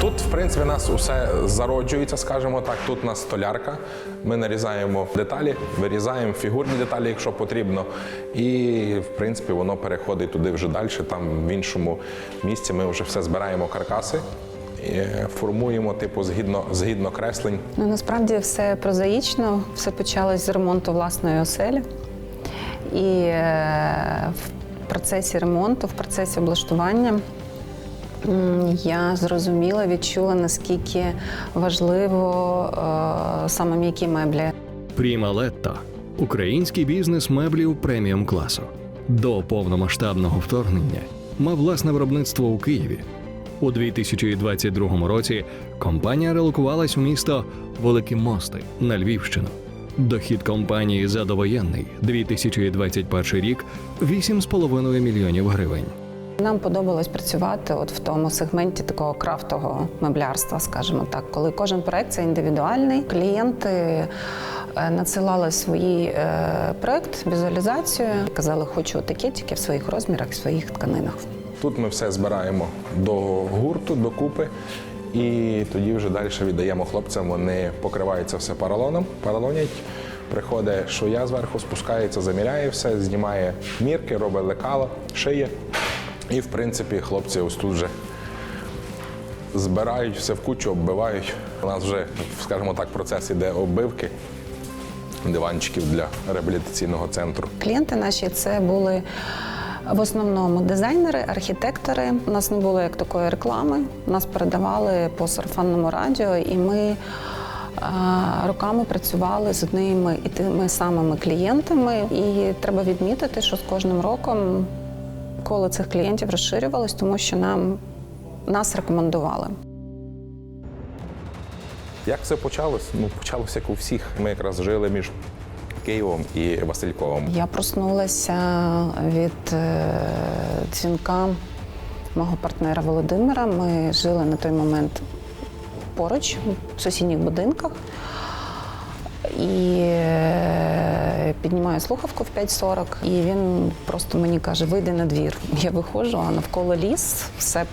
Тут, в принципі, у нас усе зароджується, скажімо так. Тут у нас столярка. Ми нарізаємо деталі, вирізаємо фігурні деталі, якщо потрібно. І, в принципі, воно переходить туди вже далі. Там в іншому місці ми вже все збираємо каркаси. Формуємо, типу, згідно, згідно креслень. Ну насправді все прозаїчно, все почалось з ремонту власної оселі. І е, в процесі ремонту, в процесі облаштування я зрозуміла, відчула, наскільки важливо е, саме м'які меблі. Пріма Летто український бізнес меблів преміум класу. До повномасштабного вторгнення мав власне виробництво у Києві. У 2022 році компанія релокувалась у місто Великі Мости на Львівщину. Дохід компанії за довоєнний 2021 рік 8,5 мільйонів гривень. Нам подобалось працювати от в тому сегменті такого крафтового меблярства, скажімо так, коли кожен проект це індивідуальний. Клієнти е, надсилали свій е, проект, візуалізацію, казали, хочу таке тільки в своїх розмірах, в своїх тканинах. Тут ми все збираємо до гурту, до купи. І тоді вже далі віддаємо хлопцям. Вони покриваються все поролоном, поролонять. Приходить швея зверху, спускається, заміряє все, знімає мірки, робить лекало, шиє. І в принципі хлопці ось тут вже збирають все в кучу, оббивають. У нас вже, скажімо так, процес іде оббивки диванчиків для реабілітаційного центру. Клієнти наші це були в основному дизайнери, архітектори. У нас не було як такої реклами. Нас передавали по сарафанному радіо, і ми е, роками працювали з одними і тими самими клієнтами. І треба відмітити, що з кожним роком коло цих клієнтів розширювалось, тому що нам нас рекомендували. Як все почалось? Ну, почалося як у всіх. Ми якраз жили між Києвом і Васильковим. Я проснулася від е, дзвінка мого партнера Володимира. Ми жили на той момент поруч, в сусідніх будинках. І е, піднімаю слухавку в 5.40, і він просто мені каже: вийди на двір. Я виходжу, а навколо ліс, все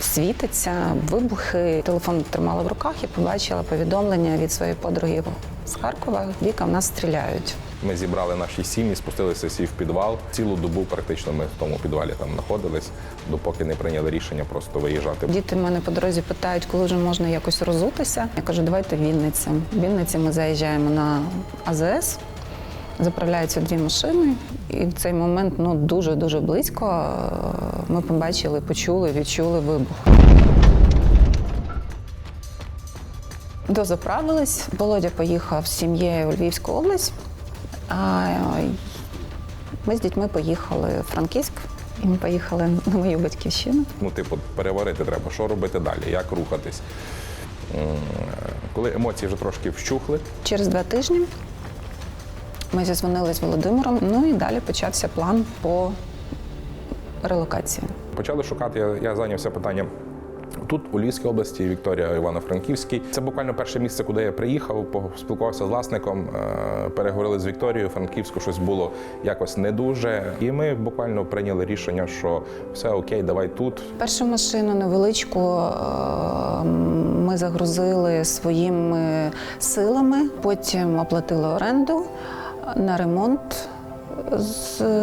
світиться, вибухи. Телефон тримала в руках і побачила повідомлення від своєї подруги з Харкова. Віка в нас стріляють. Ми зібрали наші сім'ї, спустилися всі в підвал. Цілу добу практично ми в тому підвалі там знаходились, допоки не прийняли рішення просто виїжджати. Діти мене по дорозі питають, коли вже можна якось розутися. Я кажу, давайте в Вінниці. В Вінниці ми заїжджаємо на АЗС, заправляються дві машини, і в цей момент ну дуже дуже близько е, ми побачили, почули, відчули вибух. Дозаправились. Володя поїхав з сім'єю у Львівську область. А ми з дітьми поїхали в Франківськ. І ми поїхали на мою батьківщину. Ну, типу, переварити треба, що робити далі, як рухатись. Коли емоції вже трошки вщухли, Через два тижні ми зізвонили з Володимиром. Ну і далі почався план по релокації. почали шукати. Я, я зайнявся питанням. Тут, у Львівській області, Вікторія Івано-Франківській. Це буквально перше місце, куди я приїхав, поспілкувався з власником, е, переговорили з Вікторією. Франківську щось було якось не дуже. І ми буквально прийняли рішення, що все окей, давай тут. Першу машину невеличку е, ми загрузили своїми силами, потім оплатили оренду на ремонт.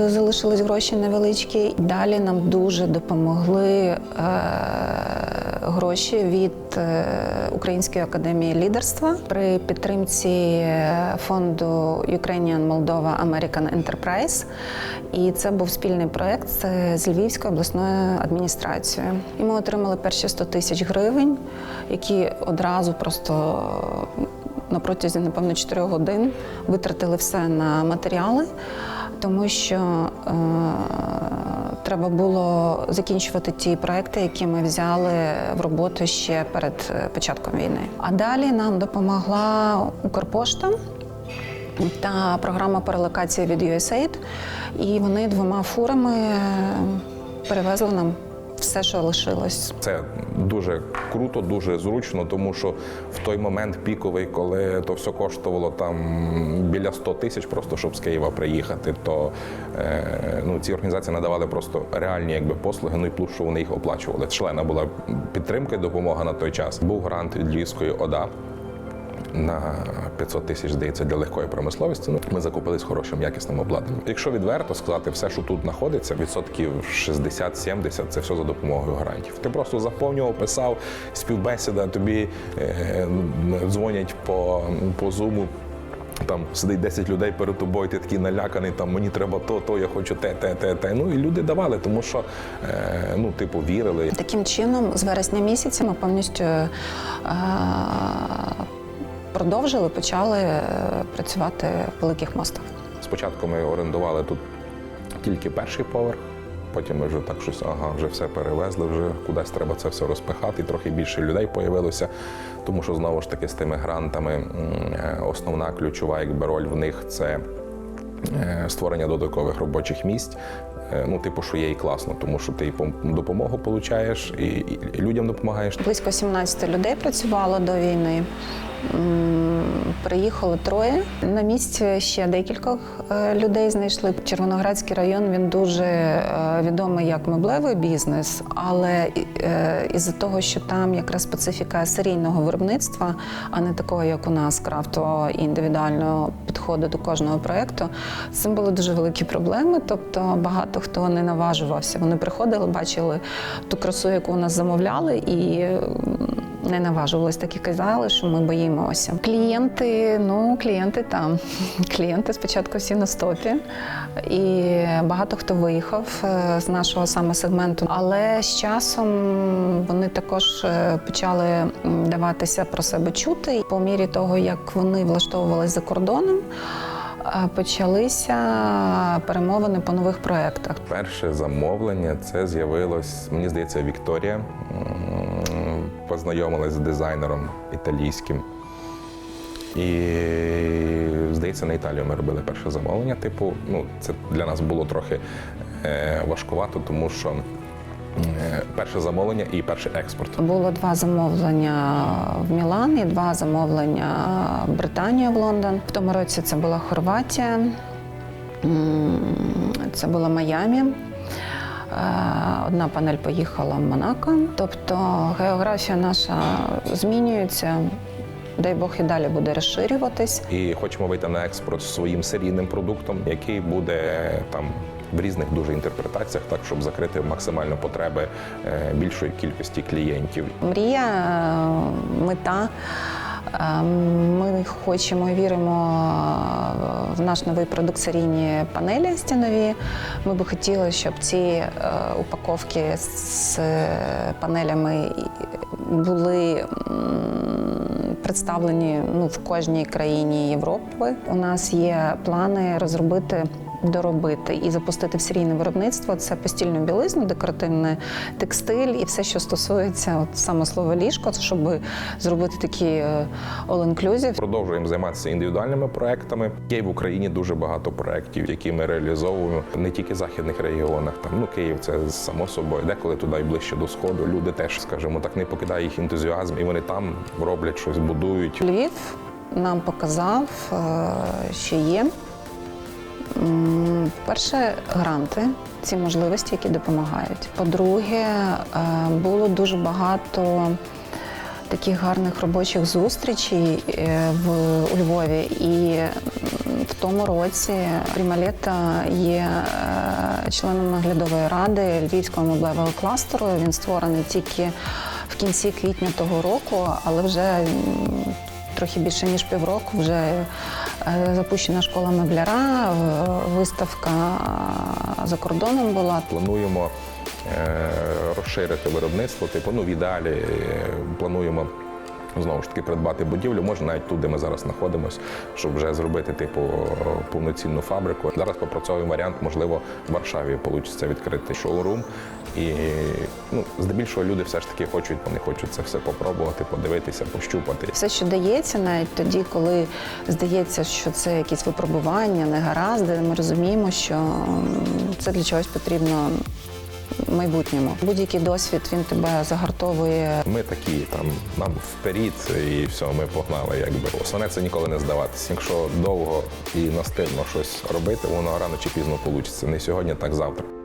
Залишились гроші невеличкі. Далі нам дуже допомогли е, гроші від е, Української академії лідерства при підтримці е, фонду Ukrainian Moldova American Enterprise. І це був спільний проект з- з Львівською обласною адміністрацією. І ми отримали перші 100 тисяч гривень, які одразу просто на протязі, напевно, 4 годин витратили все на матеріали, тому що е, треба було закінчувати ті проекти, які ми взяли в роботу ще перед е, початком війни. А далі нам допомогла Укрпошта. Та програма перелокації від USAID, і вони двома фурами е, перевезли нам все, що лишилось. Це дуже круто, дуже зручно, тому що в той момент піковий, коли то все коштувало там біля 100 тисяч, просто щоб з Києва приїхати, то е, ну, ці організації надавали просто реальні якби, послуги, ну і плюс, що вони їх оплачували. Члена була підтримка і допомога на той час. Був грант від Львівської ОДА. На 500 тисяч здається для легкої промисловості. Ну ми закупили з хорошим якісним обладнанням. Якщо відверто сказати, все, що тут знаходиться, відсотків 60-70 це все за допомогою грантів. Ти просто заповнював, писав співбесіда, тобі е, дзвонять по, по зуму. Там сидить 10 людей перед тобою, ти такий наляканий, там мені треба то, то, я хочу те, те, те, те. Ну і люди давали, тому що е, ну, типу, вірили. Таким чином, з вересня місяця ми повністю е, продовжили, почали е, працювати в великих мостах. Спочатку ми орендували тут тільки перший поверх. Потім ми вже так щось, ага, вже все перевезли, вже кудись треба це все розпихати, трохи більше людей появилося. Тому що знову ж таки з тими грантами е, основна ключова якби, роль в них це е, створення додаткових робочих місць. Е, Ну, типу, що є і класно, тому що ти пом- допомогу получаєш, і, і, людям допомагаєш. Близько 17 людей працювало до війни. Приїхало троє. На місці ще декількох е, людей знайшли. Червоноградський район він дуже е, відомий як меблевий бізнес, але із-за того, що там якраз специфіка серійного виробництва, а не такого, як у нас, крафтового і індивідуального підходу до кожного проєкту, з цим були дуже великі проблеми. Тобто багато хто не наважувався. Вони приходили, бачили ту красу, яку у нас замовляли, і не наважувались, так і казали, що ми боїмося. Клієнти, ну клієнти там. Клієнти спочатку всі на стопі, і багато хто виїхав е, з нашого саме сегменту. Але з часом вони також е, почали даватися про себе чути. По мірі того, як вони влаштовувалися за кордоном. Е, Почалися перемовини по нових проєктах. Перше замовлення це з'явилось, мені здається, Вікторія познайомилась з дизайнером італійським. І, здається, на Італію ми робили перше замовлення. Типу, ну, це для нас було трохи е, важкувато, тому що перше замовлення і перший експорт. Було два замовлення в Мілан і два замовлення в Британію в Лондон. В тому році це була Хорватія, це була Майамі. Е, Одна панель поїхала в Монако. Тобто географія наша змінюється. Дай Бог і далі буде розширюватись. І хочемо вийти на експорт своїм серійним продуктом, який буде там в різних дуже інтерпретаціях, так щоб закрити максимально потреби е, більшої кількості клієнтів. Мрія, е, мета. Е, Ми хочемо віримо в наш новий продукт серійні панелі стінові. Ми би хотіли, щоб ці упаковки з панелями були представлені ну, в кожній країні Європи. У нас є плани розробити. Доробити і запустити в серійне виробництво це постільну білизну, декоративний текстиль і все, що стосується от саме слова ліжко, щоб зробити такі е, all-inclusive. Продовжуємо займатися індивідуальними проектами. Є в Україні дуже багато проєктів, які ми реалізовуємо не тільки в західних регіонах. Там ну Київ, це само собою. Деколи туди і ближче до сходу. Люди теж, скажімо так, не покидає їх ентузіазм, і вони там роблять щось, будують. Львів нам показав, е, що є. Перше, гранти, ці можливості, які допомагають. По-друге, е, було дуже багато таких гарних робочих зустрічей е, в у Львові. І в тому році Прімалета є е, членом наглядової ради Львівського меблевого кластеру. Він створений тільки в кінці квітня того року, але вже трохи більше ніж півроку вже запущена школа мебляра, е, виставка за кордоном була. Плануємо е, розширити виробництво. Типу, ну в ідеалі е, плануємо. Знову ж таки, придбати будівлю, може навіть тут, де ми зараз знаходимося, щоб вже зробити типу повноцінну фабрику. Зараз попрацьовуємо варіант, можливо, в Варшаві вийде відкрити шоурум. І ну, здебільшого люди все ж таки хочуть, вони хочуть це все попробувати, подивитися, пощупати. Все, що дається, навіть тоді, коли здається, що це якісь випробування, негаразди, ми розуміємо, що це для чогось потрібно майбутньому. Будь-який досвід він тебе загартовує Ми такі, там нам вперед, і все, ми погнали. Якби основне це ніколи не здаватися. Якщо довго і настирно щось робити, воно рано чи пізно вийде. Не сьогодні, так завтра.